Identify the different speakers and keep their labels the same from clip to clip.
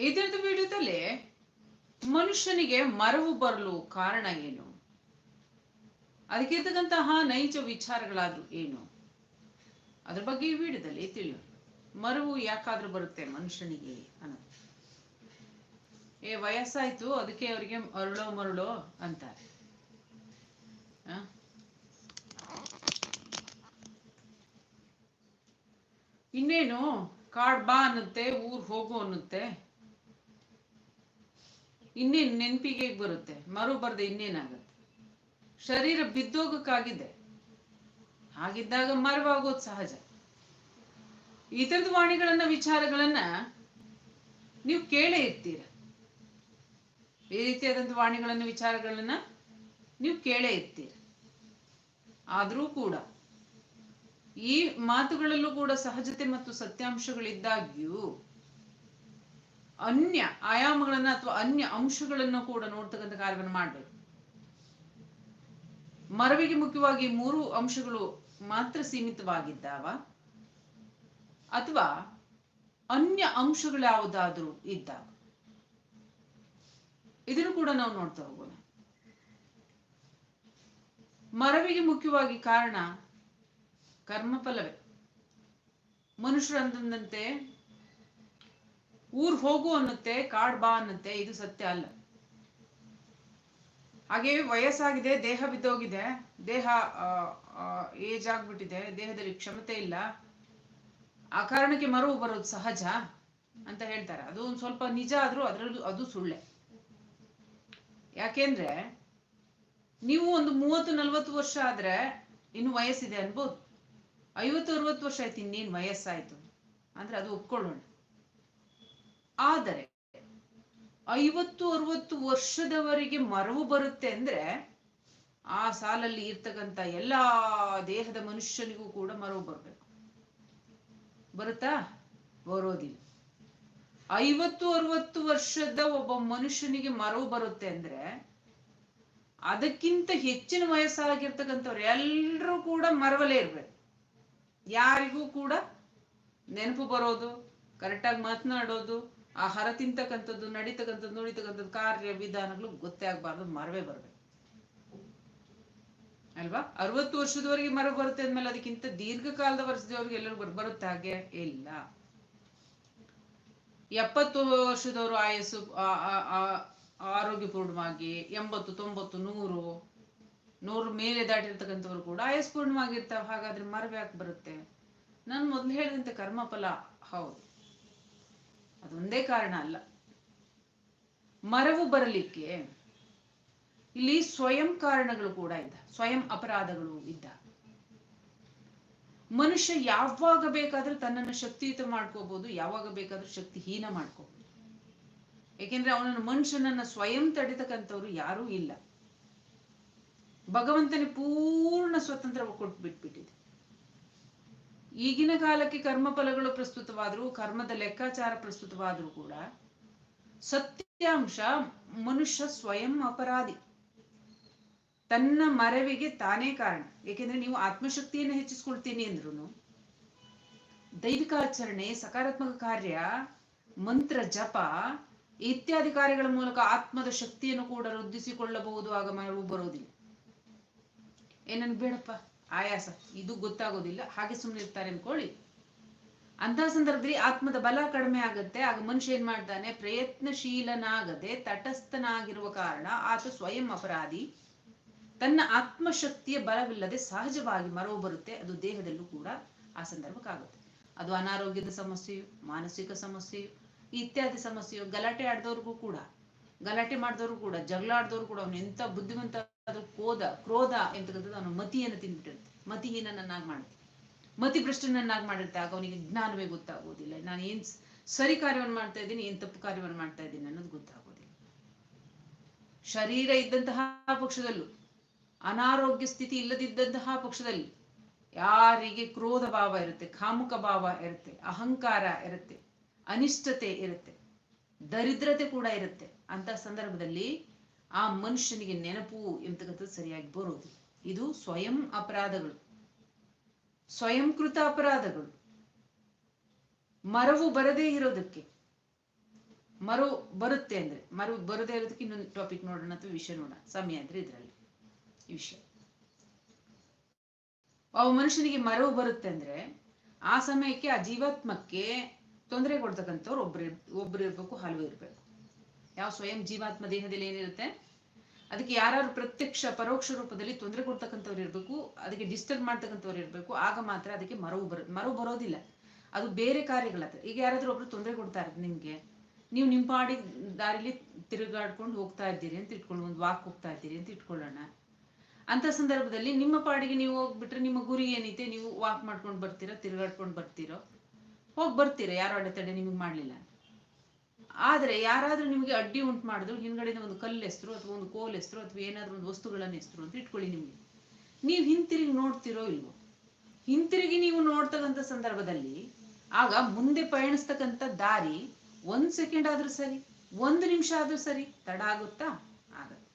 Speaker 1: ಇದರದ ವಿಡಿಯೋದಲ್ಲಿ ಮನುಷ್ಯನಿಗೆ ಮರವು ಬರಲು ಕಾರಣ ಏನು? ಅದಕ್ಕಿರ್ತಕ್ಕಂತಹ ನೈಜ ವಿಚಾರಗಳಾದ್ರು ಏನು? ಅದ್ರ ಬಗ್ಗೆ ಈ ವಿಡಿಯೋದಲ್ಲಿ ತಿಳಿಯೋಣ. ಮರವು ಯಾಕಾದ್ರೂ ಬರುತ್ತೆ ಮನುಷ್ಯನಿಗೆ ಅನ್ನೋದು. ಏ, ವಯಸ್ಸಾಯ್ತು, ಅದಕ್ಕೆ ಅವರಿಗೆ ಅರಳೋ ಮರಳೋ ಅಂತಾರೆ? ಇನ್ನೇನು? ಕಾಡ್ ಬಾ ಅನ್ನುತ್ತೆ, ಊರ್ ಹೋಗು ಅನ್ನುತ್ತೆ. ಇನ್ನೇನ್ ನೆನಪಿಗೆ ಬರುತ್ತೆ? ಮರು ಬರ್ದೆ ಇನ್ನೇನಾಗತ್ತೆ? ಶರೀರ ಬಿದ್ದೋಗಕ್ಕಾಗಿದೆ. ಹಾಗಿದ್ದಾಗ ಮರವಾಗೋದು ಸಹಜ. ಈ ತರದ ವಾಣಿಗಳನ್ನ, ವಿಚಾರಗಳನ್ನ ನೀವು ಕೇಳೇ ಇರ್ತೀರ. ಈ ರೀತಿಯಾದಂಥ ವಾಣಿಗಳನ್ನ, ವಿಚಾರಗಳನ್ನ ನೀವು ಕೇಳೇ ಇರ್ತೀರ. ಆದರೂ ಕೂಡ ಈ ಮಾತುಗಳಲ್ಲೂ ಕೂಡ ಸಹಜತೆ ಮತ್ತು ಸತ್ಯಾಂಶಗಳಿದ್ದಾಗ್ಯೂ ಅನ್ಯ ಆಯಾಮಗಳನ್ನ ಅಥವಾ ಅನ್ಯ ಅಂಶಗಳನ್ನು ಕೂಡ ನೋಡ್ತಕ್ಕಂಥ ಕಾರ್ಯವನ್ನು ಮಾಡಬೇಕು. ಮರವಿಗೆ ಮುಖ್ಯವಾಗಿ ಮೂರು ಅಂಶಗಳು ಮಾತ್ರ ಸೀಮಿತವಾಗಿದ್ದಾವ? ಅಥವಾ ಅನ್ಯ ಅಂಶಗಳು ಯಾವುದಾದ್ರೂ ಇದ್ದಾವ? ಇದನ್ನು ಕೂಡ ನಾವು ನೋಡ್ತಾ ಹೋಗೋಣ. ಮರವಿಗೆ ಮುಖ್ಯವಾಗಿ ಕಾರಣ ಕರ್ಮಫಲವೇ. ಮನುಷ್ಯರು ಅಂತಂದಂತೆ ಊರ್ ಹೋಗು ಅನ್ನುತ್ತೆ, ಕಾಡ್ ಬಾ ಅನ್ನುತ್ತೆ, ಇದು ಸತ್ಯ ಅಲ್ಲ. ಹಾಗೆ ವಯಸ್ಸಾಗಿದೆ, ದೇಹ ಬಿದ್ದೋಗಿದೆ, ದೇಹ ಏಜ್ ಆಗ್ಬಿಟ್ಟಿದೆ, ದೇಹದಲ್ಲಿ ಕ್ಷಮತೆ ಇಲ್ಲ. ಆ ಕಾರಣಕ್ಕೆ ಮರು ಬರೋದು ಸಹಜ ಅಂತ ಹೇಳ್ತಾರೆ. ಅದು ಒಂದು ಸ್ವಲ್ಪ ನಿಜ ಆದ್ರೂ ಅದರಲ್ಲೂ ಅದು ಸುಳ್ಳೆ. ಯಾಕೆಂದ್ರೆ ನೀವು ಒಂದು ಮೂವತ್ತು, ನಲ್ವತ್ತು ವರ್ಷ ಆದ್ರೆ ಇನ್ನು ವಯಸ್ಸಿದೆ ಅನ್ಬೋದು. ಐವತ್ತು, ಅರವತ್ತು ವರ್ಷ ಆಯ್ತು, ಇನ್ನೇನು ವಯಸ್ಸಾಯ್ತು? ಅಂದ್ರೆ ಅದು ಒಪ್ಕೊಳ್ಳೋಣ. ಆದರೆ ಐವತ್ತು ಅರವತ್ತು ವರ್ಷದವರೆಗೆ ಮರವು ಬರುತ್ತೆ ಅಂದ್ರೆ ಆ ಸಾಲಲ್ಲಿ ಇರ್ತಕ್ಕಂಥ ಎಲ್ಲಾ ದೇಹದ ಮನುಷ್ಯನಿಗೂ ಕೂಡ ಮರವು ಬರಬೇಕು. ಬರುತ್ತಾ? ಬರೋದಿಲ್ಲ. ಐವತ್ತು ಅರವತ್ತು ವರ್ಷದ ಒಬ್ಬ ಮನುಷ್ಯನಿಗೆ ಮರವು ಬರುತ್ತೆ ಅಂದ್ರೆ ಅದಕ್ಕಿಂತ ಹೆಚ್ಚಿನ ವಯಸ್ಸಾಗಿರ್ತಕ್ಕಂಥವ್ರು ಎಲ್ಲರೂ ಕೂಡ ಮರವಲೇ ಇರ್ಬೇಕು. ಯಾರಿಗೂ ಕೂಡ ನೆನಪು ಬರೋದು ಕರೆಕ್ಟಾಗಿ ಮಾತನಾಡೋದು ಆಹಾರ ತಿಂತಕ್ಕಂಥದ್ದು, ನಡೀತಕ್ಕಂಥದ್ದು, ನುಡಿತಕ್ಕಂಥದ್ದು, ಕಾರ್ಯ, ವಿಧಾನಗಳು ಗೊತ್ತೇ ಆಗ್ಬಾರ್ದು, ಮರವೇ ಬರ್ಬೇಕು. ಅಲ್ವಾ? ಅರವತ್ತು ವರ್ಷದವರೆಗೆ ಮರ ಬರುತ್ತೆ ಅಂದ್ಮೇಲೆ ಅದಕ್ಕಿಂತ ದೀರ್ಘಕಾಲದ ವರ್ಷದವರೆಗೆ ಎಲ್ಲರೂ ಬರ್, ಬರುತ್ತೆ ಹಾಗೆ? ಇಲ್ಲ. ಎಪ್ಪತ್ತು ವರ್ಷದವರು ಆಯಸ್ಸು ಆರೋಗ್ಯಪೂರ್ಣವಾಗಿ, ಎಂಬತ್ತು, ತೊಂಬತ್ತು, ನೂರು ನೂರು ಮೇಲೆ ದಾಟಿರ್ತಕ್ಕಂಥವ್ರು ಕೂಡ ಆಯಸ್ಪೂರ್ಣವಾಗಿರ್ತಾವ ಹಾಗಾದ್ರೆ ಮರವ್ಯಾಕೆ ಬರುತ್ತೆ? ನಾನು ಮೊದಲು ಹೇಳಿದಂತೆ ಕರ್ಮಫಲ, ಹೌದು. ಅದೊಂದೇ ಕಾರಣ ಅಲ್ಲ. ಮರವು ಬರಲಿಕ್ಕೆ ಇಲ್ಲಿ ಸ್ವಯಂ ಕಾರಣಗಳು ಕೂಡ ಇದ್ದ, ಸ್ವಯಂ ಅಪರಾಧಗಳು ಇದ್ದ. ಮನುಷ್ಯ ಯಾವಾಗ ಬೇಕಾದ್ರೂ ತನ್ನನ್ನು ಶಕ್ತಿಯುತ ಮಾಡ್ಕೋಬಹುದು ಯಾವಾಗ ಬೇಕಾದ್ರೂ ಶಕ್ತಿಹೀನ ಮಾಡ್ಕೋಬಹುದು ಏಕೆಂದ್ರೆ ಅವನನ್ನು ಮನುಷ್ಯನನ್ನ ಸ್ವಯಂ ತಡಿತಕ್ಕಂಥವ್ರು ಯಾರೂ ಇಲ್ಲ. ಭಗವಂತನೇ ಪೂರ್ಣ ಸ್ವತಂತ್ರ ಕೊಟ್ಟು ಬಿಟ್ಬಿಟ್ಟಿದೆ ಈಗಿನ ಕಾಲಕ್ಕೆ ಕರ್ಮಫಲಗಳು ಪ್ರಸ್ತುತವಾದರೂ, ಕರ್ಮದ ಲೆಕ್ಕಾಚಾರ ಪ್ರಸ್ತುತವಾದರೂ ಕೂಡ ಸತ್ಯಾಂಶ ಮನುಷ್ಯ ಸ್ವಯಂ ಅಪರಾಧಿ. ತನ್ನ ಮರವಿಗೆ ತಾನೇ ಕಾರಣ. ಏಕೆಂದ್ರೆ ನೀವು ಆತ್ಮಶಕ್ತಿಯನ್ನು ಹೆಚ್ಚಿಸ್ಕೊಳ್ತೀನಿ ದೈವಿಕ ಆಚರಣೆ ಸಕಾರಾತ್ಮಕ ಕಾರ್ಯ, ಮಂತ್ರ ಜಪ ಇತ್ಯಾದಿ ಕಾರ್ಯಗಳ ಮೂಲಕ ಆತ್ಮದ ಶಕ್ತಿಯನ್ನು ಕೂಡ ವೃದ್ಧಿಸಿಕೊಳ್ಳಬಹುದು ಆಗ ಮರವು ಬರೋದಿಲ್ಲ. ಏನನ್ ಬೇಡಪ್ಪ? ಆಯಾಸ. ಇದು ಗೊತ್ತಾಗೋದಿಲ್ಲ. ಹಾಗೆ ಸುಮ್ಮನೆ ಇರ್ತಾರೆ ಅನ್ಕೊಳ್ಳಿ. ಅಂತ ಸಂದರ್ಭದಲ್ಲಿ ಆತ್ಮದ ಬಲ ಕಡಿಮೆ ಆಗುತ್ತೆ. ಆಗ ಮನುಷ್ಯ ಏನ್ ಮಾಡ್ತಾನೆ? ಪ್ರಯತ್ನಶೀಲನಾಗದೆ ತಟಸ್ಥನಾಗಿರುವ ಕಾರಣ ಆತ ಸ್ವಯಂ ಅಪರಾಧಿ. ತನ್ನ ಆತ್ಮಶಕ್ತಿಯ ಬಲವಿಲ್ಲದೆ ಸಹಜವಾಗಿ ಮರವು ಬರುತ್ತೆ ಅದು ದೇಹದಲ್ಲೂ ಕೂಡ ಆ ಸಂದರ್ಭಕ್ಕಾಗುತ್ತೆ. ಅದು ಅನಾರೋಗ್ಯದ ಸಮಸ್ಯೆಯು, ಮಾನಸಿಕ ಸಮಸ್ಯೆಯು, ಇತ್ಯಾದಿ ಸಮಸ್ಯೆಯು. ಗಲಾಟೆ ಆಡ್ದವ್ರಿಗೂ ಕೂಡ. ಗಲಾಟೆ ಮಾಡಿದವರು ಕೂಡ. ಜಗಳ ಆಡ್ದವ್ರು ಕೂಡ. ಅವನು ಎಂತ ಬುದ್ಧಿವಂತ ಅದು ಕ್ರೋಧ ಕ್ರೋಧ ಎಂತಕ್ಕಂಥದ್ದು ಅವನು ಮತಿಯನ್ನು ತಿಂದ್ಬಿಟ್ಟಿರುತ್ತೆ. ಮತಿಹೀನನನ್ನಾಗಿ ಮಾಡುತ್ತೆ. ಮತಿ ಭ್ರಷ್ಟನನ್ನಾಗಿ ಮಾಡಿರುತ್ತೆ ಆಗ ಅವನಿಗೆ ಜ್ಞಾನವೇ ಗೊತ್ತಾಗೋದಿಲ್ಲ. ನಾನು ಏನ್ ಸರಿ ಕಾರ್ಯವನ್ನು ಮಾಡ್ತಾ ಇದ್ದೀನಿ, ಏನ್ ತಪ್ಪು ಕಾರ್ಯವನ್ನು ಮಾಡ್ತಾ ಇದ್ದೀನಿ ಅನ್ನೋದು ಗೊತ್ತಾಗೋದಿಲ್ಲ. ಶರೀರ ಇದ್ದಂತಹ ಪಕ್ಷದಲ್ಲೂ, ಅನಾರೋಗ್ಯ ಸ್ಥಿತಿ ಇಲ್ಲದಿದ್ದಂತಹ ಪಕ್ಷದಲ್ಲಿ ಯಾರಿಗೆ ಕ್ರೋಧ ಭಾವ ಇರುತ್ತೆ, ಕಾಮುಕ ಭಾವ ಇರುತ್ತೆ, ಅಹಂಕಾರ ಇರುತ್ತೆ, ಅನಿಷ್ಟತೆ ಇರುತ್ತೆ, ದರಿದ್ರತೆ ಕೂಡ ಇರುತ್ತೆ. ಅಂತ ಸಂದರ್ಭದಲ್ಲಿ ಆ ಮನುಷ್ಯನಿಗೆ ನೆನಪು ಎಂತಕ್ಕಂಥದ್ದು ಸರಿಯಾಗಿ ಬರೋದು. ಇದು ಸ್ವಯಂ ಅಪರಾಧಗಳು. ಸ್ವಯಂಕೃತ ಅಪರಾಧಗಳು. ಮರವು ಬರದೇ ಇರೋದಕ್ಕೆ. ಮರು ಬರುತ್ತೆ ಅಂದ್ರೆ, ಮರು ಬರದೇ ಇರೋದಕ್ಕೆ ಇನ್ನೊಂದು ಟಾಪಿಕ್ ನೋಡೋಣ ಅಥವಾ ವಿಷಯ ನೋಡೋಣ. ಸಮಯ ಅಂದ್ರೆ ಇದ್ರಲ್ಲಿ. ಈ ವಿಷಯ. ಅವ ಮನುಷ್ಯನಿಗೆ ಮರವು ಬರುತ್ತೆ ಅಂದ್ರೆ, ಆ ಸಮಯಕ್ಕೆ ಆ ಜೀವಾತ್ಮಕ್ಕೆ ತೊಂದರೆ ಕೊಡ್ತಕ್ಕಂಥವ್ರು ಒಬ್ರು ಒಬ್ರು ಇರ್ಬೇಕು, ಹಲವು ಇರ್ಬೇಕು. ಯಾವ ಸ್ವಯಂ ಜೀವಾತ್ಮ ದೇಹದಲ್ಲಿ ಏನಿರುತ್ತೆ? ಅದಕ್ಕೆ ಯಾರು ಪ್ರತ್ಯಕ್ಷ, ಪರೋಕ್ಷ ರೂಪದಲ್ಲಿ ತೊಂದರೆ ಕೊಡ್ತಕ್ಕಂಥವ್ರು ಇರಬೇಕು, ಅದಕ್ಕೆ ಡಿಸ್ಟರ್ಬ್ ಮಾಡ್ತಕ್ಕಂಥವ್ರು ಇರಬೇಕು, ಆಗ ಮಾತ್ರ ಅದಕ್ಕೆ ಮರವು ಬರ, ಮರವು ಬರೋದಿಲ್ಲ. ಅದು ಬೇರೆ ಕಾರ್ಯಗಳತ್ರ ಈಗ ಯಾರಾದ್ರೂ ಒಬ್ರು ತೊಂದರೆ ಕೊಡ್ತಾ ಇರೋದು ನಿಮ್ಗೆ, ನೀವು ನಿಮ್ಮ ಪಾಡಿ ದಾರಿಲಿ ತಿರುಗಾಡ್ಕೊಂಡು ಹೋಗ್ತಾ ಇದ್ದೀರಿ ಅಂತ ಇಟ್ಕೊಂಡು ಒಂದು ವಾಕ್ ಹೋಗ್ತಾ ಇದ್ದೀರಿ ಅಂತ ಇಟ್ಕೊಳ್ಳೋಣ. ಅಂತ ಸಂದರ್ಭದಲ್ಲಿ ನಿಮ್ಮ ಪಾಡಿಗೆ ನೀವು ಹೋಗ್ಬಿಟ್ರೆ ನಿಮ್ಮ ಗುರಿ ಏನೈತೆ ನೀವು ವಾಕ್ ಮಾಡ್ಕೊಂಡು ಬರ್ತೀರಾ, ತಿರುಗಾಡ್ಕೊಂಡು ಬರ್ತೀರೋ? ಹೋಗಿ ಬರ್ತೀರ, ಯಾರು ಅಡೆತಡೆ ನಿಮಗೆ ಮಾಡ್ಲಿಲ್ಲ ಆದ್ರೆ ಯಾರಾದರೂ ನಿಮಗೆ ಅಡ್ಡಿ ಉಂಟು ಮಾಡಿದ್ರು, ಹಿಂದ್ಗಡೆಯಿಂದ ಒಂದು ಕಲ್ಲು ಹೆಸರು ಅಥವಾ ಒಂದು ಕೋಲ್ ಹೆಸರು ಅಥವಾ ಏನಾದರೂ ಒಂದು ವಸ್ತುಗಳನ್ನು ಹೆಸರು ಅಂತ ಇಟ್ಕೊಳ್ಳಿ ನಿಮಗೆ. ನೀವು ಹಿಂತಿರುಗಿ ನೋಡ್ತಿರೋ ಇಲ್ವೋ? ಹಿಂತಿರುಗಿ ನೀವು ನೋಡ್ತಕ್ಕಂಥ ಸಂದರ್ಭದಲ್ಲಿ ಆಗ ಮುಂದೆ ಪಯಣಿಸ್ತಕ್ಕಂಥ ದಾರಿ ಒಂದು ಸೆಕೆಂಡ್ ಆದ್ರೂ ಸರಿ, ಒಂದು ನಿಮಿಷ ಆದ್ರೂ ಸರಿ, ತಡ ಆಗುತ್ತಾ? ಆಗುತ್ತೆ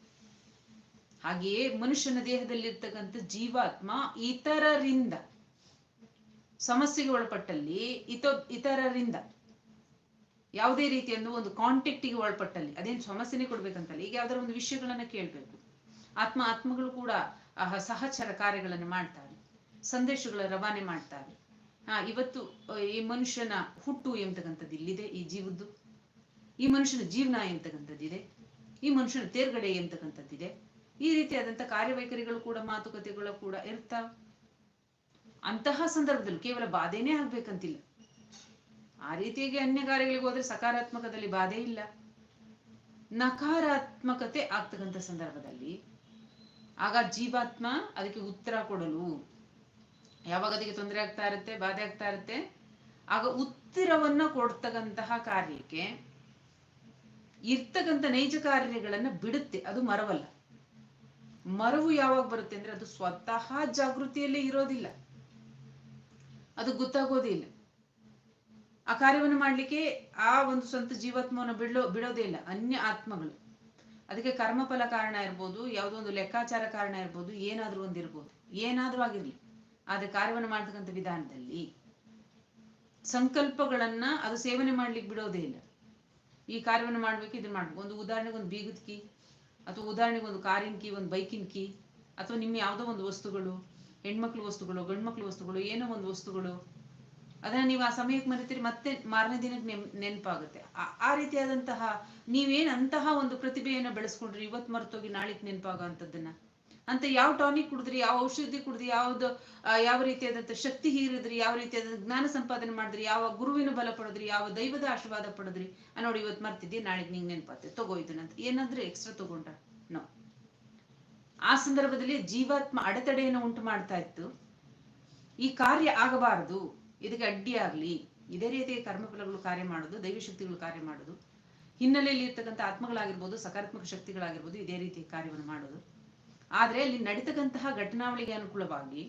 Speaker 1: ಹಾಗೆಯೇ ಮನುಷ್ಯನ ದೇಹದಲ್ಲಿರ್ತಕ್ಕಂಥ ಜೀವಾತ್ಮ ಇತರರಿಂದ, ಸಮಸ್ಯೆಗೆ ಒಳಪಟ್ಟಲ್ಲಿ ಇತ ಇತರರಿಂದ ಯಾವುದೇ ರೀತಿಯಂದು ಒಂದು ಕಾಂಟ್ಯಾಕ್ಟಿಗೆ ಒಳಪಟ್ಟಲ್ಲಿ, ಅದೇನು ಸಮಸ್ಯೆನೇ ಕೊಡ್ಬೇಕಂತಲ್ಲ, ಈಗ ಯಾವ್ದಾರ ಒಂದು ವಿಷಯಗಳನ್ನ ಕೇಳಬೇಕು. ಆತ್ಮ, ಆತ್ಮಗಳು ಕೂಡ ಸಹಚರ ಕಾರ್ಯಗಳನ್ನು ಮಾಡ್ತಾರೆ. ಸಂದೇಶಗಳ ರವಾನೆ ಮಾಡ್ತಾರೆ. ಹಾ, ಇವತ್ತು ಈ ಮನುಷ್ಯನ ಹುಟ್ಟು ಎಂಬತಕ್ಕಂಥದ್ದು ಇಲ್ಲಿದೆ, ಈ ಜೀವದ್ದು. ಈ ಮನುಷ್ಯನ ಜೀವನ ಎಂಬತಕ್ಕಂಥದ್ದಿದೆ ಈ ಮನುಷ್ಯನ ತೇರ್ಗಡೆ ಎಂಬತಕ್ಕಂಥದ್ದಿದೆ ಈ ರೀತಿಯಾದಂಥ ಕಾರ್ಯವೈಖರಿಗಳು ಕೂಡ, ಮಾತುಕತೆಗಳು ಕೂಡ ಇರ್ತಾವ. ಅಂತಹ ಸಂದರ್ಭದಲ್ಲಿ ಕೇವಲ ಬಾಧೆನೇ ಆಗ್ಬೇಕಂತಿಲ್ಲ. ಆ ರೀತಿಯಾಗಿ ಅನ್ಯ ಕಾರ್ಯಗಳಿಗೆ ಹೋದ್ರೆ ಸಕಾರಾತ್ಮಕದಲ್ಲಿ ಬಾಧೆ ಇಲ್ಲ. ನಕಾರಾತ್ಮಕತೆ ಆಗ್ತಕ್ಕಂಥ ಸಂದರ್ಭದಲ್ಲಿ ಆಗ ಜೀವಾತ್ಮ ಅದಕ್ಕೆ ಉತ್ತರ ಕೊಡಲು ಯಾವಾಗ ಅದಕ್ಕೆ ತೊಂದರೆ ಆಗ್ತಾ ಇರುತ್ತೆ, ಬಾಧೆ ಆಗ್ತಾ ಇರುತ್ತೆ, ಆಗ ಉತ್ತರವನ್ನ ಕೊಡ್ತಕ್ಕಂತಹ ಕಾರ್ಯಕ್ಕೆ ಇರ್ತಕ್ಕಂಥ ನೈಜ ಕಾರ್ಯಗಳನ್ನ ಬಿಡುತ್ತೆ, ಅದು ಮರವಲ್ಲ. ಮರವು ಯಾವಾಗ ಬರುತ್ತೆ ಅಂದ್ರೆ ಅದು ಸ್ವತಃ ಜಾಗೃತಿಯಲ್ಲೇ ಇರೋದಿಲ್ಲ. ಅದು ಗೊತ್ತಾಗೋದೇ ಇಲ್ಲ. ಆ ಕಾರ್ಯವನ್ನು ಮಾಡ್ಲಿಕ್ಕೆ ಆ ಒಂದು ಸ್ವಂತ ಜೀವಾತ್ಮವನ್ನು ಬಿಡೋ ಬಿಡೋದೇ ಇಲ್ಲ. ಅನ್ಯ ಆತ್ಮಗಳು. ಅದಕ್ಕೆ ಕರ್ಮಫಲ ಕಾರಣ ಇರ್ಬೋದು, ಯಾವುದೋ ಒಂದು ಲೆಕ್ಕಾಚಾರ ಕಾರಣ ಇರ್ಬೋದು, ಏನಾದ್ರೂ ಒಂದಿರ್ಬೋದು ಏನಾದ್ರೂ ಆಗಿರ್ಲಿ. ಆದ್ರೆ ಕಾರ್ಯವನ್ನು ಮಾಡ್ತಕ್ಕಂಥ ವಿಧಾನದಲ್ಲಿ ಸಂಕಲ್ಪಗಳನ್ನ ಅದು ಸೇವನೆ ಮಾಡ್ಲಿಕ್ಕೆ ಬಿಡೋದೇ ಇಲ್ಲ. ಈ ಕಾರ್ಯವನ್ನು ಮಾಡ್ಬೇಕು, ಇದನ್ನ ಮಾಡ್ಬೇಕು. ಒಂದು ಉದಾಹರಣೆಗೆ ಒಂದು ಬೀಗದ ಕೀ, ಅಥವಾ ಉದಾಹರಣೆಗೆ ಒಂದು ಕಾರಿನ ಕೀ, ಒಂದು ಬೈಕಿನ ಕೀ, ಅಥವಾ ನಿಮ್ಮ ಯಾವುದೋ ಒಂದು ವಸ್ತುಗಳು, ಹೆಣ್ಮಕ್ಳು ವಸ್ತುಗಳು, ಗಂಡ್ಮಕ್ಳು ವಸ್ತುಗಳು, ಏನೋ ಒಂದು ವಸ್ತುಗಳು ಅದನ್ನ ನೀವು ಆ ಸಮಯಕ್ಕೆ ಮರಿತೀರಿ, ಮತ್ತೆ ಮಾರನೇ ದಿನಕ್ಕೆ ನೆನ್, ನೆನಪಾಗುತ್ತೆ. ಆ- ರೀತಿಯಾದಂತಹ ನೀವೇನ್ ಅಂತಹ ಒಂದು ಪ್ರತಿಭೆಯನ್ನ ಬೆಳೆಸ್ಕೊಂಡ್ರಿ ಇವತ್ತು ಮರ್ತೋಗಿ ನಾಳಿಗೆ ನೆನಪಾಗೋ ಅಂಥದ್ದನ್ನ ಅಂತ ಯಾವ ಟಾನಿಕ್ ಕುಡಿದ್ರಿ, ಯಾವ ಔಷಧಿ ಕುಡಿದ್ರಿ, ಯಾವ್ದು ಯಾವ ರೀತಿಯಾದಂಥ ಶಕ್ತಿ ಹೀರಿದ್ರಿ, ಯಾವ ರೀತಿಯಾದ ಜ್ಞಾನ ಸಂಪಾದನೆ ಮಾಡಿದ್ರಿ, ಯಾವ ಗುರುವಿನ ಬಲ ಪಡೆದ್ರಿ, ಯಾವ ದೈವದ ಆಶೀರ್ವಾದ ಪಡೆದ್ರಿ ನೋಡಿ ಇವತ್ತು ಮರ್ತಿದ್ದಿ, ನಾಳೆಗೆ ನಿಂಗೆ ನೆನಪಾತೆ ತಗೋ ಇದನ್ನಂತ ಏನಾದ್ರೂ ಎಕ್ಸ್ಟ್ರಾ ತಗೊಂಡ? ನೋ ಆ ಸಂದರ್ಭದಲ್ಲಿ ಜೀವಾತ್ಮ ಅಡೆತಡೆಯನ್ನು ಉಂಟು ಮಾಡ್ತಾ ಇತ್ತು. ಈ ಕಾರ್ಯ ಆಗಬಾರದು. ಇದಕ್ಕೆ ಅಡ್ಡಿಯಾಗಲಿ ಇದೇ ರೀತಿಯ ಕರ್ಮಫಲಗಳು ಕಾರ್ಯ ಮಾಡೋದು ದೈವಶಕ್ತಿಗಳು ಕಾರ್ಯ ಮಾಡೋದು, ಹಿನ್ನೆಲೆಯಲ್ಲಿ ಇರ್ತಕ್ಕಂಥ ಆತ್ಮಗಳಾಗಿರ್ಬೋದು, ಸಕಾರಾತ್ಮಕ ಶಕ್ತಿಗಳಾಗಿರ್ಬೋದು, ಇದೇ ರೀತಿಯ ಕಾರ್ಯವನ್ನು ಮಾಡೋದು. ಆದರೆ ಅಲ್ಲಿ ನಡೀತಕ್ಕಂತಹ ಘಟನಾವಳಿಗೆ ಅನುಕೂಲವಾಗಿ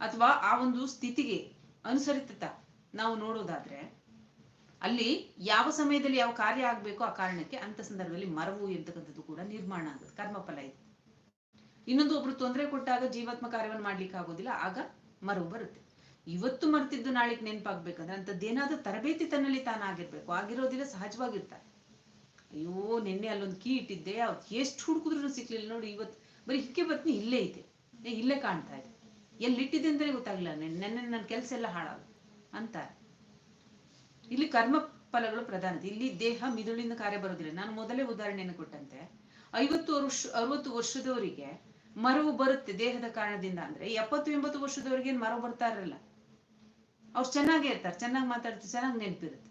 Speaker 1: ಅಥವಾ ಆ ಒಂದು ಸ್ಥಿತಿಗೆ ಅನುಸರಿತ ನಾವು ನೋಡೋದಾದ್ರೆ, ಅಲ್ಲಿ ಯಾವ ಸಮಯದಲ್ಲಿ ಯಾವ ಕಾರ್ಯ ಆಗ್ಬೇಕೋ ಆ ಕಾರಣಕ್ಕೆ ಅಂತ ಸಂದರ್ಭದಲ್ಲಿ ಮರವು ಎಂತಕ್ಕಂಥದ್ದು ಕೂಡ ನಿರ್ಮಾಣ ಆಗುತ್ತೆ ಕರ್ಮಫಲ ಇದೆ. ಇನ್ನೊಂದು ಒಬ್ರು ತೊಂದರೆ ಕೊಟ್ಟಾಗ ಜೀವಾತ್ಮ ಕಾರ್ಯವನ್ನು ಮಾಡ್ಲಿಕ್ಕೆ ಆಗೋದಿಲ್ಲ, ಆಗ ಮರವು ಬರುತ್ತೆ. ಇವತ್ತು ಮರ್ತಿದ್ದು ನಾಳೆಗೆ ನೆನಪಾಗ್ಬೇಕಂದ್ರೆ ಅಂಥದ್ದೇನಾದ್ರೂ ತರಬೇತಿ ತನ್ನಲ್ಲಿ ತಾನಾಗಿರ್ಬೇಕು. ಆಗಿರೋದಿಲ್ಲ ಸಹಜವಾಗಿರ್ತಾರೆ. ಅಯ್ಯೋ, ನಿನ್ನೆ ಅಲ್ಲೊಂದು ಕೀ ಇಟ್ಟಿದ್ದೆ. ಅವ್ರು ಎಷ್ಟು ಹುಡುಕಿದ್ರು ಸಿಕ್ಲಿಲ್ಲ. ನೋಡಿ ಇವತ್ತು ಬರೀ ಹಿಕ್ಕೆ ಬತ್ನಿ ಇಲ್ಲೇ ಇದೆ. ಇಲ್ಲೇ ಕಾಣ್ತಾ ಇದೆ. ಎಲ್ಲಿಟ್ಟಿದೆ ಅಂತಾನೆ ಗೊತ್ತಾಗ್ಲಿಲ್ಲ. ನೆನ್ನೆ ನನ್ನ ಕೆಲಸ ಎಲ್ಲ ಹಾಳಾಗ, ಅಂತಾರೆ. ಇಲ್ಲಿ ಕರ್ಮ ಫಲಗಳು ಪ್ರಧಾನ. ಇಲ್ಲಿ ದೇಹ ಮಿದುಳಿನ ಕಾರ್ಯ ಬರೋದಿಲ್ಲ. ನಾನು ಮೊದಲೇ ಉದಾಹರಣೆಯನ್ನು ಕೊಟ್ಟಂತೆ. ಐವತ್ತು ವರ್ಷ, ಅರವತ್ತು ವರ್ಷದವರಿಗೆ ಮರವು ಬರುತ್ತೆ ದೇಹದ ಕಾರಣದಿಂದ. ಅಂದ್ರೆ ಎಪ್ಪತ್ತು, ಎಂಬತ್ತು ವರ್ಷದವರಿಗೆ ಮರ ಮರವು ಬರ್ತಾ ಇರಲ್ಲ. ಅವ್ರು ಚೆನ್ನಾಗೇ ಇರ್ತಾರೆ, ಚೆನ್ನಾಗಿ ಮಾತಾಡ್ತಾರೆ ಚೆನ್ನಾಗಿ ನೆನಪಿರುತ್ತೆ.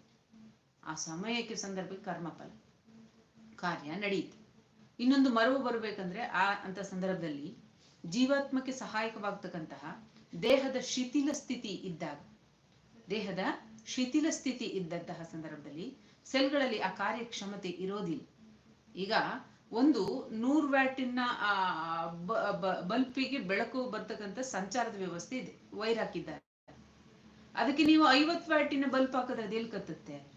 Speaker 1: ಆ ಸಮಯಕ್ಕೆ ಸಂದರ್ಭಕ್ಕೆ ಕರ್ಮಫಲ. ಕಾರ್ಯ ನಡೆಯುತ್ತೆ. ಇನ್ನೊಂದು ಮರವು ಬರಬೇಕಂದ್ರೆ ಆ ಅಂತ ಸಂದರ್ಭದಲ್ಲಿ ಜೀವಾತ್ಮಕ್ಕೆ ಸಹಾಯಕವಾಗ್ತಕ್ಕಂತಹ ದೇಹದ ಶಿಥಿಲ ಸ್ಥಿತಿ ಇದ್ದಾಗ, ದೇಹದ ಶಿಥಿಲ ಸ್ಥಿತಿ ಇದ್ದಂತಹ ಸಂದರ್ಭದಲ್ಲಿ ಸೆಲ್ಗಳಲ್ಲಿ ಆ ಕಾರ್ಯಕ್ಷಮತೆ ಇರೋದಿಲ್ಲ. ಈಗ ಒಂದು ನೂರು ವ್ಯಾಟಿನ ಬಲ್ಪಿಗೆ ಬೆಳಕು ಬರ್ತಕ್ಕಂಥ ಸಂಚಾರದ ವ್ಯವಸ್ಥೆ ಇದೆ, ವೈರ್ ಹಾಕಿದ್ದಾರೆ. ಅದಕ್ಕೆ ನೀವು ಐವತ್ತು ವ್ಯಾಟಿನ ಬಲ್ಪ್ ಹಾಕಿದ್ರೆ ಅದು ಎಲ್ಲಿ ಕತ್ತುತ್ತೆ?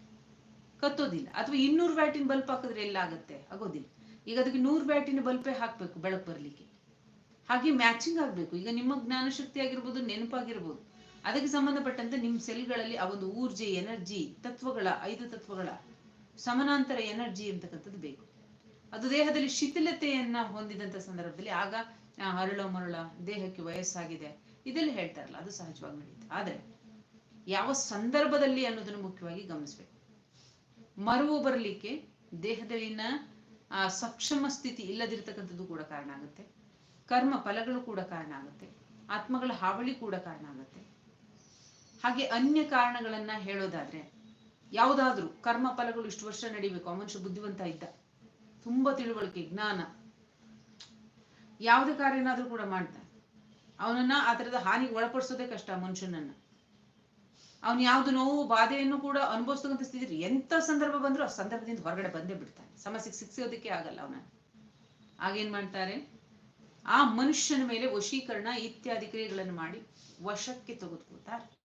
Speaker 1: ಕತ್ತೋದಿಲ್ಲ. ಅಥವಾ ಇನ್ನೂರು ವ್ಯಾಟಿನ ಬಲ್ಪ್ ಹಾಕಿದ್ರೆ ಎಲ್ಲಾಗುತ್ತೆ? ಆಗೋದಿಲ್ಲ. ಈಗ ಅದಕ್ಕೆ ನೂರು ವ್ಯಾಟಿನ ಬಲ್ಪೇ ಹಾಕ್ಬೇಕು ಬೆಳಕು ಬರಲಿಕ್ಕೆ. ಹಾಗೆ ಮ್ಯಾಚಿಂಗ್ ಆಗಬೇಕು. ಈಗ ನಿಮ್ಮ ಜ್ಞಾನಶಕ್ತಿ ಆಗಿರ್ಬೋದು, ನೆನಪಾಗಿರ್ಬೋದು. ಅದಕ್ಕೆ ಸಂಬಂಧಪಟ್ಟಂತೆ ನಿಮ್ಮ ಸೆಲ್ಗಳಲ್ಲಿ ಆ ಒಂದು ಊರ್ಜೆ, ಎನರ್ಜಿ, ತತ್ವಗಳ, ಐದು ತತ್ವಗಳ ಸಮಾನಾಂತರ ಎನರ್ಜಿ ಅಂತಕ್ಕಂಥದ್ದು ಬೇಕು. ಅದು ದೇಹದಲ್ಲಿ ಶಿಥಿಲತೆಯನ್ನ ಹೊಂದಿದಂತ ಸಂದರ್ಭದಲ್ಲಿ ಆಗ ಹರಳೋ ಮರಳ ದೇಹಕ್ಕೆ ವಯಸ್ಸಾಗಿದೆ. ಇದೆಲ್ಲ ಹೇಳ್ತಾರಲ್ಲ, ಅದು ಸಹಜವಾಗಿ ನಡೆಯುತ್ತೆ. ಆದ್ರೆ ಯಾವ ಸಂದರ್ಭದಲ್ಲಿ ಅನ್ನೋದನ್ನು ಮುಖ್ಯವಾಗಿ ಗಮನಿಸ್ಬೇಕು. ಮರುವು ಬರಲಿಕ್ಕೆ ದೇಹದಲ್ಲಿನ ಆ, ಸಕ್ಷಮ ಸ್ಥಿತಿ ಇಲ್ಲದಿರ್ತಕ್ಕಂಥದ್ದು ಕೂಡ ಕಾರಣ ಆಗುತ್ತೆ. ಕರ್ಮ ಫಲಗಳು ಕೂಡ ಕಾರಣ ಆಗುತ್ತೆ. ಆತ್ಮಗಳ ಹಾವಳಿ ಕೂಡ ಕಾರಣ ಆಗುತ್ತೆ. ಹಾಗೆ ಅನ್ಯ ಕಾರಣಗಳನ್ನ ಹೇಳೋದಾದ್ರೆ, ಯಾವುದಾದ್ರೂ ಕರ್ಮ ಫಲಗಳು ಇಷ್ಟು ವರ್ಷ ನಡಿಬೇಕು, ಆ ಮನುಷ್ಯ ಬುದ್ಧಿವಂತ ಇದ್ದ. ತುಂಬಾ ತಿಳುವಳಿಕೆ, ಜ್ಞಾನ. ಯಾವುದೇ ಕಾರ್ಯನಾದ್ರೂ ಕೂಡ ಮಾಡ್ತಾನೆ ಅವನನ್ನ ಆ ಥರದ ಹಾನಿಗೆ ಒಳಪಡಿಸೋದೇ ಕಷ್ಟ ಮನುಷ್ಯನನ್ನ. ಅವನು ಯಾವ್ದು ನೋವು, ಬಾಧೆಯನ್ನು ಕೂಡ ಅನುಭವಿಸ್ತಕ್ಕಂಥ ಸ್ಥಿತಿ ಎಂತ ಸಂದರ್ಭ ಬಂದ್ರೂ ಆ ಸಂದರ್ಭದಿಂದ ಹೊರಗಡೆ ಬಂದೇ ಬಿಡ್ತಾನೆ. ಸಮಸ್ಯೆಗೆ ಸಿಕ್ಸೋದಕ್ಕೆ ಆಗಲ್ಲ ಅವನ. ಆಗೇನ್ ಮಾಡ್ತಾರೆ? ಆ ಮನುಷ್ಯನ ಮೇಲೆ ವಶೀಕರಣ ಇತ್ಯಾದಿ ಕ್ರಿಯೆಗಳನ್ನು ಮಾಡಿ ವಶಕ್ಕೆ ತೆಗೆದುಕೊಳ್ತಾರೆ.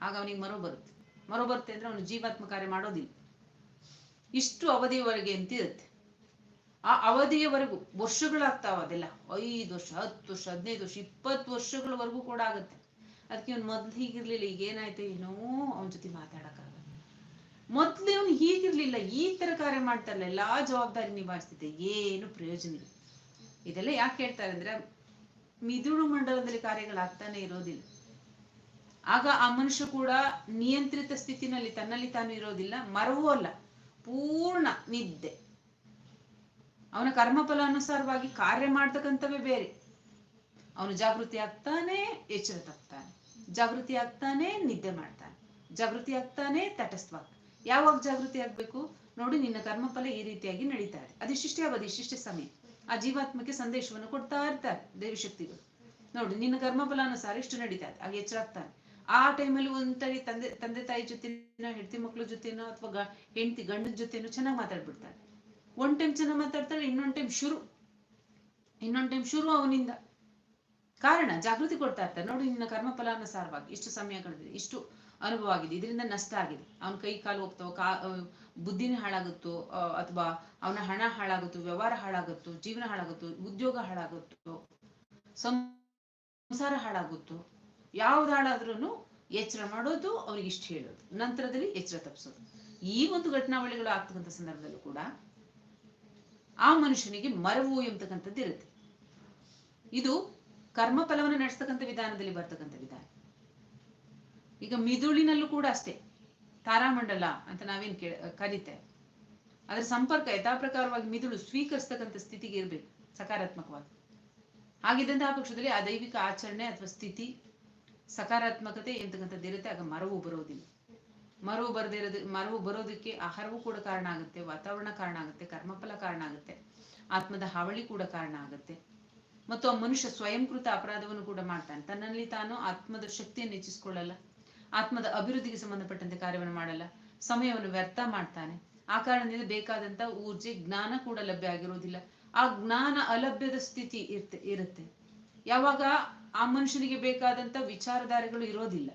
Speaker 1: ಆಗ ಅವನಿಗೆ ಮರೋ ಬರುತ್ತೆ. ಮರೋ ಬರುತ್ತೆ ಅಂದ್ರೆ ಅವನು ಜೀವಾತ್ಮ ಕಾರ್ಯ ಮಾಡೋದಿಲ್ಲ. ಇಷ್ಟು ಅವಧಿಯವರೆಗೆ ಅಂತ ಇರುತ್ತೆ. ಆ ಅವಧಿಯವರೆಗೂ ವರ್ಷಗಳಾಗ್ತಾವ ಅದೆಲ್ಲ. ಐದು ವರ್ಷ, ಹತ್ತು ವರ್ಷ, ಹದಿನೈದು ವರ್ಷ, ಇಪ್ಪತ್ತು ವರ್ಷಗಳವರೆಗೂ ಕೂಡ ಆಗುತ್ತೆ. ಅದಕ್ಕೆ ಅವ್ನು ಮೊದ್ಲು ಹೀಗಿರ್ಲಿಲ್ಲ ಈಗ ಏನಾಯ್ತು ಏನೋ ಅವನ ಜೊತೆ ಮಾತಾಡಕ್ಕಾಗಲ್ಲ. ಮೊದ್ಲು ಇವನು ಹೀಗಿರ್ಲಿಲ್ಲ, ಈ ತರ ಕಾರ್ಯ ಮಾಡ್ತಾರಲ್ಲ, ಎಲ್ಲಾ ಜವಾಬ್ದಾರಿ ನಿಭಾಯಿಸ್ತಿದ್ದೆ, ಏನು ಪ್ರಯೋಜನ ಇಲ್ಲ. ಇದೆಲ್ಲ ಯಾಕೆ ಹೇಳ್ತಾರೆ ಅಂದ್ರೆ, ಮಿದುಳು ಮಂಡಲದಲ್ಲಿ ಕಾರ್ಯಗಳಾಗ್ತಾನೆ ಇರೋದಿಲ್ಲ. ಆಗ ಆ ಮನುಷ್ಯ ಕೂಡ ನಿಯಂತ್ರಿತ ಸ್ಥಿತಿನಲ್ಲಿ ತನ್ನಲ್ಲಿ ತಾನು ಇರೋದಿಲ್ಲ, ಮರವೂ ಅಲ್ಲ, ಪೂರ್ಣ ನಿದ್ದೆ. ಅವನ ಕರ್ಮಫಲ ಅನುಸಾರವಾಗಿ ಕಾರ್ಯ ಮಾಡ್ತಕ್ಕಂಥವೇ ಬೇರೆ. ಅವನು ಜಾಗೃತಿ ಆಗ್ತಾನೆ, ಎಚ್ಚರ ತಪ್ತಾನೆ. ಜಾಗೃತಿ ಆಗ್ತಾನೆ, ನಿದ್ದೆ ಮಾಡ್ತಾನೆ. ಜಾಗೃತಿ ಆಗ್ತಾನೆ, ತಟಸ್ಥವಾಗ. ಯಾವಾಗ ಜಾಗೃತಿ ಆಗ್ಬೇಕು? ನೋಡಿ, ನಿನ್ನ ಕರ್ಮಫಲ ಈ ರೀತಿಯಾಗಿ ನಡೀತಾ ಇದೆ. ಅದಿಷ್ಟಿಷ್ಟೇ ಅವಧಿ ಇಷ್ಟಿಷ್ಟೇ ಸಮಯ. ಆ ಜೀವಾತ್ಮಕ್ಕೆ ಸಂದೇಶವನ್ನು ಕೊಡ್ತಾ ಇರ್ತಾರೆ ದೇವಶಕ್ತಿಗಳು. ನೋಡಿ, ನಿನ್ನ ಕರ್ಮಫಲ ಅನುಸಾರ ಇಷ್ಟು ನಡೀತಾ ಇದೆ. ಆಗ ಎಚ್ಚರಾಗ್ತಾನೆ. ಆ ಟೈಮಲ್ಲಿ ಒಂದ್ಸರಿ ತಂದೆ ತಂದೆ, ತಾಯಿ ಜೊತೆನೋ, ಹೆಂಡತಿ ಮಕ್ಳ ಜೊತೆನೋ ಅಥವಾ ಹೆಂಡತಿ ಗಂಡನ ಜೊತೆನೋ ಚೆನ್ನಾಗಿ ಮಾತಾಡ್ಬಿಡ್ತಾನೆ ಒಂದ್ ಟೈಮ್ ಚೆನ್ನಾಗಿ ಮಾತಾಡ್ತಾರೆ ಇನ್ನೊಂದ್ ಟೈಮ್ ಶುರು. ಇನ್ನೊಂದ್ ಟೈಮ್ ಶುರು ಅವನಿಂದ. ಕಾರಣ ಜಾಗೃತಿ ಕೊಡ್ತಾ ಇರ್ತಾರೆ. ನೋಡಿ, ನಿನ್ನ ಕರ್ಮಫಲಾನುಸಾರವಾಗಿ ಇಷ್ಟು ಸಮಯ ಕಳೆದಿದೆ ಇಷ್ಟು ಅನುಭವ ಆಗಿದೆ ಇದರಿಂದ ನಷ್ಟ ಆಗಿದೆ. ಅವನ ಕೈ ಕಾಲು ಹೋಗ್ತಾವ ಕಾ ಬುದ್ಧಿನ ಹಾಳಾಗುತ್ತೋ ಅಥವಾ ಅವನ ಹಣ ಹಾಳಾಗುತ್ತೋ, ವ್ಯವಹಾರ ಹಾಳಾಗುತ್ತೋ, ಜೀವನ ಹಾಳಾಗುತ್ತೋ, ಉದ್ಯೋಗ ಹಾಳಾಗುತ್ತೋ, ಸಂಸಾರ ಹಾಳಾಗುತ್ತೋ ಯಾವ್ದು ಹಾಳಾದ್ರೂ ಎಚ್ಚರ ಮಾಡೋದು, ಅವ್ರಿಗೆ ಇಷ್ಟ ಹೇಳೋದು. ನಂತರದಲ್ಲಿ ಎಚ್ಚರ ತಪ್ಪಿಸೋದು ಈ ಒಂದು ಘಟನಾವಳಿಗಳು ಆಗ್ತಕ್ಕಂಥ ಸಂದರ್ಭದಲ್ಲೂ ಕೂಡ ಆ ಮನುಷ್ಯನಿಗೆ ಮರವು ಎಂಬತಕ್ಕಂಥದ್ದು ಇರುತ್ತೆ ಇದು ಕರ್ಮಫಲವನ್ನು ನಡೆಸ್ತಕ್ಕಂಥ ವಿಧಾನದಲ್ಲಿ ಬರ್ತಕ್ಕಂಥ ವಿಧಾನ. ಈಗ ಮಿದುಳಿನಲ್ಲೂ ಕೂಡ ಅಷ್ಟೇ. ತಾರಾಮಂಡಲ ಅಂತ ನಾವೇನ್ ಕೇ ಕರೀತೇವೆ. ಅದರ ಸಂಪರ್ಕ ಯಥಾ ಪ್ರಕಾರವಾಗಿ ಮಿದುಳು ಸ್ವೀಕರಿಸ್ತಕ್ಕಂಥ ಸ್ಥಿತಿಗೆ ಇರಬೇಕು, ಸಕಾರಾತ್ಮಕವಾಗಿ. ಹಾಗಿದ್ದಂತಹ ಪಕ್ಷದಲ್ಲಿ ಆ ದೈವಿಕ ಆಚರಣೆ ಅಥವಾ ಸ್ಥಿತಿ, ಸಕಾರಾತ್ಮಕತೆ ಎಂತಕ್ಕಂಥದ್ದು ಇರುತ್ತೆ, ಆಗ ಮರವು ಬರೋದಿಲ್ಲ. ಮರವು ಬರದೇ ಇರೋದು, ಮರವು ಬರೋದಕ್ಕೆ ಆಹಾರವೂ ಕೂಡ ಕಾರಣ ಆಗುತ್ತೆ, ವಾತಾವರಣ ಕಾರಣ ಆಗುತ್ತೆ, ಕರ್ಮಫಲ ಕಾರಣ ಆಗುತ್ತೆ, ಆತ್ಮದ ಹಾವಳಿ ಕೂಡ ಕಾರಣ ಆಗುತ್ತೆ. ಮತ್ತು ಆ ಮನುಷ್ಯ ಸ್ವಯಂಕೃತ ಅಪರಾಧವನ್ನು ಕೂಡ ಮಾಡ್ತಾನೆ. ತನ್ನಲ್ಲಿ ತಾನು ಆತ್ಮದ ಶಕ್ತಿಯನ್ನು ಹೆಚ್ಚಿಸಿಕೊಳ್ಳಲ್ಲ. ಆತ್ಮದ ಅಭಿವೃದ್ಧಿಗೆ ಸಂಬಂಧಪಟ್ಟಂತೆ ಕಾರ್ಯವನ್ನು ಮಾಡಲ್ಲ. ಸಮಯವನ್ನು ವ್ಯರ್ಥ ಮಾಡ್ತಾನೆ. ಆ ಕಾರಣದಿಂದ ಬೇಕಾದಂತ ಊರ್ಜೆ, ಜ್ಞಾನ ಕೂಡ ಲಭ್ಯ ಆಗಿರೋದಿಲ್ಲ ಆ ಜ್ಞಾನ ಅಲಭ್ಯದ ಸ್ಥಿತಿ ಇರ್ತೆ, ಇರುತ್ತೆ. ಯಾವಾಗ ಆ ಮನುಷ್ಯನಿಗೆ ಬೇಕಾದಂತ ವಿಚಾರಧಾರೆಗಳು ಇರೋದಿಲ್ಲ.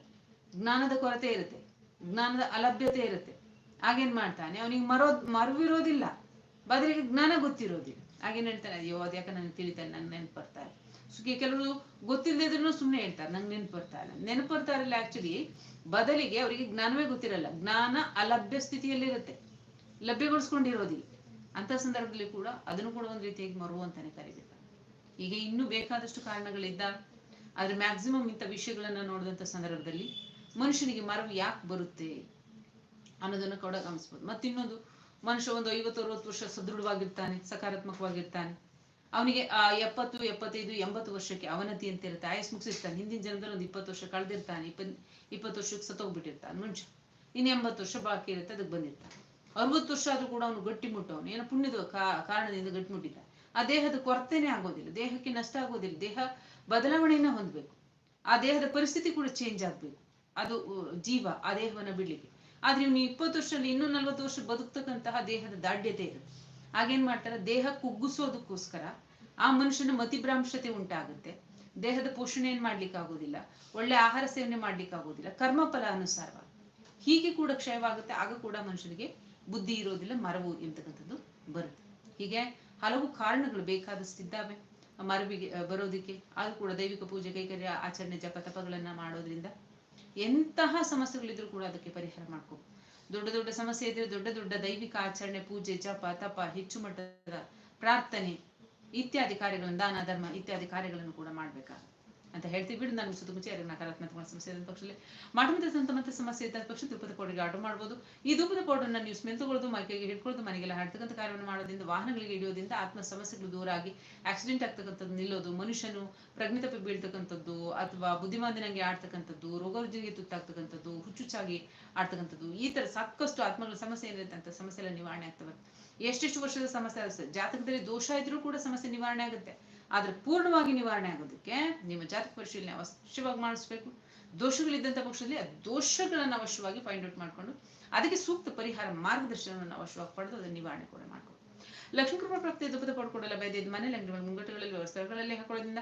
Speaker 1: ಜ್ಞಾನದ ಕೊರತೆ ಇರುತ್ತೆ. ಜ್ಞಾನದ ಅಲಭ್ಯತೆ ಇರುತ್ತೆ. ಹಾಗೇನ್ ಮಾಡ್ತಾನೆ? ಅವನಿಗೆ ಮರೋ, ಮರುವಿರೋದಿಲ್ಲ. ಬದಲಿಗೆ ಜ್ಞಾನ ಗೊತ್ತಿರೋದಿಲ್ಲ. ಆಗೇನ್ ಹೇಳ್ತಾನೆ ಅಯ್ಯೋ ಅದ್ಯಾಕೆ ನನಗೆ ತಿಳಿತಾನೆ ನಂಗೆ ನೆನಪು ಬರ್ತಾ ಇಲ್ಲ ಸುಖಿ ಕೆಲವರು ಗೊತ್ತಿಲ್ಲದಿದ್ರು ಸುಮ್ಮನೆ ಹೇಳ್ತಾರೆ, ನಂಗೆ ನೆನಪು ಬರ್ತಾ ಇಲ್ಲ. ನೆನಪು ಬರ್ತಾ ಇರಲಿಲ್ಲ ಆಕ್ಚುಲಿ ಬದಲಿಗೆ ಅವರಿಗೆ ಜ್ಞಾನವೇ ಗೊತ್ತಿರಲ್ಲ. ಜ್ಞಾನ ಅಲಭ್ಯ ಸ್ಥಿತಿಯಲ್ಲಿರುತ್ತೆ. ಲಭ್ಯಗೊಳಿಸ್ಕೊಂಡಿರೋದಿಲ್ಲ. ಅಂತ ಸಂದರ್ಭದಲ್ಲಿ ಕೂಡ ಅದನ್ನು ಕೂಡ ಒಂದು ರೀತಿಯಾಗಿ ಮರು ಅಂತಾನೆ ಕರಿಬೇಕು. ಈಗ ಇನ್ನೂ ಬೇಕಾದಷ್ಟು ಕಾರಣಗಳಿದ್ದ ಆದ್ರೆ ಮ್ಯಾಕ್ಸಿಮಮ್ ಇಂಥ ವಿಷಯಗಳನ್ನ ನೋಡಿದಂಥ ಸಂದರ್ಭದಲ್ಲಿ ಮನುಷ್ಯನಿಗೆ ಮರವು ಯಾಕೆ ಬರುತ್ತೆ ಅನ್ನೋದನ್ನ ಕೂಡ ಗಮನಿಸ್ಬೋದು. ಮತ್ತಿನ್ನೊಂದು ಮನುಷ್ಯ ಒಂದು ಐವತ್ತು ಅರವತ್ತು ವರ್ಷ ಸದೃಢವಾಗಿರ್ತಾನೆ, ಸಕಾರಾತ್ಮಕವಾಗಿರ್ತಾನೆ. ಅವನಿಗೆ ಆ ಎಪ್ಪತ್ತು, ಎಪ್ಪತ್ತೈದು, ಎಂಬತ್ತು ವರ್ಷಕ್ಕೆ ಅವನತಿ ಅಂತ ಇರುತ್ತೆ. ಆಯಸ್ ಮುಗಿಸಿರ್ತಾನೆ. ಹಿಂದಿನ ಜನದಲ್ಲಿ ಒಂದು ಇಪ್ಪತ್ತು ವರ್ಷ ಕಳೆದಿರ್ತಾನೆ. ಇಪ್ಪ ಇಪ್ಪತ್ತು ವರ್ಷಕ್ಕೆ ಸತ್ತೋಗ್ಬಿಟ್ಟಿರ್ತಾನೆ ಮನುಷ್ಯ. ಇನ್ನು ಎಂಬತ್ತು ವರ್ಷ ಬಾಕಿ ಇರುತ್ತೆ, ಅದಕ್ಕೆ ಬಂದಿರ್ತಾನೆ. ಅರವತ್ತು ವರ್ಷ ಆದ್ರೂ ಕೂಡ ಅವನು ಗಟ್ಟಿ ಮುಟ್ಟವನು. ಏನೋ ಪುಣ್ಯದ ಕಾರಣದಿಂದ ಗಟ್ಟಿ ಮುಟ್ಟಿದ್ದ ಆ ದೇಹದ ಕೊರತೆನೇ ಆಗೋದಿಲ್ಲ. ದೇಹಕ್ಕೆ ನಷ್ಟ ಆಗೋದಿಲ್ಲ. ದೇಹ ಬದಲಾವಣೆಯನ್ನ ಹೊಂದಬೇಕು. ಆ ದೇಹದ ಪರಿಸ್ಥಿತಿ ಕೂಡ ಚೇಂಜ್ ಆಗ್ಬೇಕು. ಅದು ಜೀವ ಆ ದೇಹವನ್ನ ಬಿಡ್ಲಿಕ್ಕೆ. ಆದ್ರೆ ಇವ್ನು ಇಪ್ಪತ್ತು ವರ್ಷದಲ್ಲಿ ಇನ್ನೂ ನಲ್ವತ್ತು ವರ್ಷ ಬದುಕ್ತಕ್ಕಂತಹ ದೇಹದ ದಾಢ್ಯತೆ ಇರುತ್ತೆ ಆಗೇನ್ ಮಾಡ್ತಾರೆ? ದೇಹ ಕುಗ್ಗಿಸೋದಕ್ಕೋಸ್ಕರ ಆ ಮನುಷ್ಯನ ಮತಿಭ್ರಾಂಶತೆ ಉಂಟಾಗುತ್ತೆ. ದೇಹದ ಪೋಷಣೆ ಏನ್ ಮಾಡ್ಲಿಕ್ಕೆ ಆಗೋದಿಲ್ಲ ಒಳ್ಳೆ ಆಹಾರ ಸೇವನೆ ಮಾಡ್ಲಿಕ್ಕೆ ಆಗೋದಿಲ್ಲ ಕರ್ಮಫಲ ಅನುಸಾರವಾಗಿ ಹೀಗೆ ಕೂಡ ಕ್ಷಯವಾಗುತ್ತೆ. ಆಗ ಕೂಡ ಮನುಷ್ಯನಿಗೆ ಬುದ್ಧಿ ಇರೋದಿಲ್ಲ, ಮರವು ಎಂತಕ್ಕಂಥದ್ದು ಬರುತ್ತೆ. ಹೀಗೆ ಹಲವು ಕಾರಣಗಳು ಬೇಕಾದಷ್ಟಿದ್ದಾವೆ ಮರವಿಗೆ ಬರೋದಿಕ್ಕೆ. ಅದು ಕೂಡ ದೈವಿಕ ಪೂಜೆ, ಕೈಕರ್ಯ, ಆಚರಣೆ ಜಪತಪಗಳನ್ನ ಮಾಡೋದ್ರಿಂದ ಎಂತಹ ಸಮಸ್ಯೆಗಳಿದ್ರು ಕೂಡ ಅದಕ್ಕೆ ಪರಿಹಾರ ಮಾಡ್ಕೊ. ದೊಡ್ಡ ದೊಡ್ಡ ಸಮಸ್ಯೆ ಇದ್ರೆ ದೊಡ್ಡ ದೊಡ್ಡ ದೈವಿಕ ಆಚರಣೆ, ಪೂಜೆ, ಜಪ, ತಪ, ಹೆಚ್ಚು ಮಟ್ಟದ ಪ್ರಾರ್ಥನೆ, ಇತ್ಯಾದಿ ಕಾರ್ಯಗಳನ್ನು, ದಾನ, ಧರ್ಮ ಇತ್ಯಾದಿ ಕಾರ್ಯಗಳನ್ನು ಕೂಡ ಮಾಡ್ಬೇಕಾ ಅಂತ ಹೇಳ್ತೀವಿ. ಬಿಡು ನನ್ನ ಸುತ್ತ ಮುಚ್ಚಿ ಯಾರಿಗೆ ನಕಾರಾತ್ಮಕ ಸಮಸ್ಯೆ ಇದ್ದ ಪಕ್ಷದಲ್ಲಿ. ಮಾಟಮದ ಮತ್ತೆ ಸಮಸ್ಯೆ ಇದ್ದ ಪಕ್ಷ ಧೂಪದ ಪೌಡರ್ಗೆ ಆರ್ಡರ್ ಮಾಡ್ಬೋದು. ಈ ಧೂಪದ ಪೌಡರ್ನ ನೀವು ಸ್ಮೆಲ್ ತಗೊಳ್ಳೋದು, ಮೈಕೆಗೆ ಹಿಡ್ಕೊಳ್ಳೋದು, ಮನೆಗೆಲ್ಲ ಹಾಡ್ತಕ್ಕಂಥ ಕಾರ್ಯವನ್ನು ಮಾಡೋದ್ರಿಂದ, ವಾಹನಗಳಿಗೆ ಹಿಡಿಯೋದ್ರಿಂದ ಆತ್ಮ ಸಮಸ್ಯೆಗಳು ದೂರ ಆಗಿ ಆಕ್ಸಿಡೆಂಟ್ ಆಗ್ತಕ್ಕಂಥದ್ದು ನಿಲ್ಲೋದು, ಮನುಷ್ಯನು ಪ್ರಜ್ಞೆ ತಪ್ಪಿ ಬೀಳ್ತಕ್ಕಂಥದ್ದು ಅಥವಾ ಬುದ್ಧಿಮಾಂದಿನಂಗೆ ಆಡ್ತಕ್ಕಂಥದ್ದು ರೋಗರುಜಿಗೆ ತುತ್ತಾಗ್ತಕ್ಕಂಥದ್ದು, ಹುಚ್ಚುಚ್ಚಾಗಿ ಆಡ್ತಕ್ಕಂಥದ್ದು, ಈ ತರ ಸಾಕಷ್ಟು ಆತ್ಮಗಳ ಸಮಸ್ಯೆ ಏನಿರುತ್ತೆ ಅಂತ ಸಮಸ್ಯೆ ಎಲ್ಲ ನಿವಾರಣೆ ಆಗ್ತವೆ. ಎಷ್ಟೆಷ್ಟು ವರ್ಷದ ಸಮಸ್ಯೆ ಜಾತಕದಲ್ಲಿ ದೋಷ ಇದ್ರೂ ಕೂಡ ಸಮಸ್ಯೆ ನಿವಾರಣೆ ಆಗುತ್ತೆ. ಆದ್ರೆ ಪೂರ್ಣವಾಗಿ ನಿವಾರಣೆ ಆಗೋದಕ್ಕೆ ನಿಮ್ಮ ಜಾತಕ ಪರಿಶೀಲನೆ ಅವಶ್ಯವಾಗಿ ಮಾಡಿಸ್ಬೇಕು. ದೋಷಗಳಿದ್ದಂಥ ಪಕ್ಷದಲ್ಲಿ ಆ ದೋಷಗಳನ್ನು ಅವಶ್ಯವಾಗಿ ಫೈಂಡ್ ಔಟ್ ಮಾಡ್ಕೊಂಡು ಅದಕ್ಕೆ ಸೂಕ್ತ ಪರಿಹಾರ ಮಾರ್ಗದರ್ಶನವನ್ನು ಅವಶ್ಯವಾಗಿ ಪಡೆದು ಅದನ್ನು ನಿವಾರಣೆ ಕೂಡ ಮಾಡ್ಕೊಂಡು. ಲಕ್ಷ್ಮೀ ಕೃಪಾ ಪ್ರಾಪ್ತಿ ದುಃಖದ ಪಡ್ಕೊಡಲ್ಲ ಬೈದಿದ್ದು ಮನೆ ಅಂಗಡಿಗಳು ಮುಂಗಟ್ಟುಗಳಲ್ಲಿ ವ್ಯವಸ್ಥೆಗಳಲ್ಲಿ ಹಾಕೊಳ್ಳೋದ್ರಿಂದ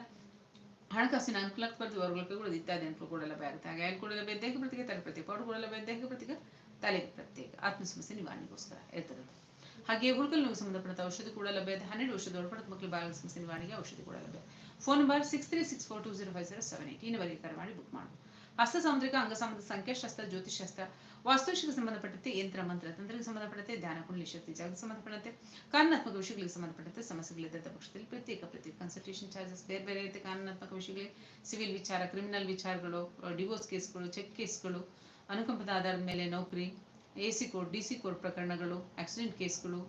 Speaker 1: ಹಣಕಾಸಿನ ಅನುಕೂಲ ಸ್ಪರ್ಧೆ ವರ್ಗಗಳು ಇತ್ಯಾದಿ ಅನುಕೂಲ ಕೊಡಲ್ಲ ಆಗುತ್ತೆ. ಹಾಗೆ ಅಲ್ಕೊಡಲ್ಲ ದೇಹಕ್ಕೆ ಪ್ರತ್ಯೇಕ, ತಲೆ ಪ್ರತ್ಯೇಕ ಪೌಡರ್ ಕೊಡಲ್ಲ ಪ್ರತ್ಯೇಕ, ತಲೆಗೆ ಪ್ರತ್ಯೇಕ. ಆತ್ಮ ಸಮಸ್ಯೆ ನಿವಾರಣೆಗೋಸ್ಕರ ಇರ್ತದೆ ಹಾಗೆ ಹುಡುಗಲ್ ನೋವು ಸಂಬಂಧಪಟ್ಟ ಔಷಧಿ ಕೂಡ ಲಭ್ಯ. ಇದೆ ಹನ್ನೆರಡು ವರ್ಷದ ಒಳಪಡದ ಮಕ್ಕಳು ಬಾಲ ಸಮಸ್ಯೆ ನಿವಾರಣೆಗೆ ಔಷಧಿ ಕೂಡ ಲಭ್ಯ. Phone number six three six four two zero five zero seven eight ಇನ್ನವರೆಗೆ ಕರೆ ಮಾಡಿ ಬುಕ್ ಮಾಡಿ ಹಸ್ತ ಸಾಮುದ್ರಿಕ, ಅಂಗ ಸಂಬಂಧ ಸಂಖ್ಯಾಶಾಸ್ತ್ರ ಜ್ಯೋತಿಷಾಸ್ತ್ರ ವಾಸ್ತುಶಿಗೆ ಸಂಬಂಧಪಟ್ಟಂತೆ ಯಂತ್ರ, ಮಂತ್ರ ತಂತ್ರಕ್ಕೆ ಸಂಬಂಧಪಟ್ಟಂತೆ ಧ್ಯಾನ, ಕುಂಡಲಿ, ಶಕ್ತಿ, ಜಾಗಕ್ಕೆ ಸಂಬಂಧಪಟ್ಟಂತೆ, ಕಾನೂನಾತ್ಮಕ ವಿಷಯಗಳಿಗೆ ಸಂಬಂಧಪಟ್ಟಂತೆ ಸಮಸ್ಯೆಗಳಿದ್ದ ಪಕ್ಷದಲ್ಲಿ ಪ್ರತ್ಯೇಕ ಪ್ರತ್ಯೇಕ ಕನ್ಸಲ್ಟೇಷನ್ ಚಾರ್ಜಸ್ ಬೇರೆ ಬೇರೆ ರೀತಿಯ ಕಾನೂನಾತ್ಮಕ ವಿಷಯಗಳಿಗೆ ಸಿವಿಲ್ ವಿಚಾರ ಕ್ರಿಮಿನಲ್ ವಿಚಾರಗಳು ಡಿವೋರ್ಸ್ ಕೇಸ್ಗಳು ಚೆಕ್ ಕೇಸ್ಗಳು ಅನುಕಂಪದ ಆಧಾರದ ಮೇಲೆ ನೌಕರಿ A C court D C ಪ್ರಕರಣಗಳು ಆಕ್ಸಿಡೆಂಟ್ ಕೇಸ್ಗಳು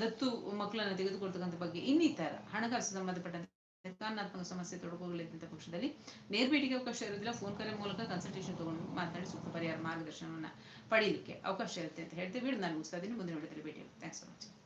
Speaker 1: ದತ್ತು ಮಕ್ಕಳನ್ನು ತೆಗೆದುಕೊಳ್ತಕ್ಕಂಥ ಬಗ್ಗೆ ಇನ್ನಿತರ ಹಣಕಾಸು ಸಂಬಂಧಪಟ್ಟಂತೆ ಕಾನೂನಾತ್ಮಕ ಸಮಸ್ಯೆ ತೊಡಕುಗಳಿದ್ದಂಥ ಪಕ್ಷದಲ್ಲಿ ನೇರ್ಭೇಟಿಗೆ ಅವಕಾಶ ಇರೋದಿಲ್ಲ ಫೋನ್ ಕರೆ ಮೂಲಕ ಕನ್ಸಲ್ಟೇಷನ್ ತಗೊಂಡು ಮಾತಾಡಿ ಸೂಕ್ತ ಪರಿಹಾರ ಮಾರ್ಗದರ್ಶನವನ್ನ ಪಡೆಯಲಿಕ್ಕೆ ಅವಕಾಶ ಇರುತ್ತೆ ಅಂತ ಹೇಳ್ತೀವಿ. ನಾನು ಮುಗಿಸ್ತಾ ಇದ್ದೀನಿ. ಮುಂದಿನ ವಿಡಿಯೋದಲ್ಲಿ ಭೇಟಿ ಥ್ಯಾಂಕ್ಸ್ ಫಾರ್ ವಾಚಿಂಗ್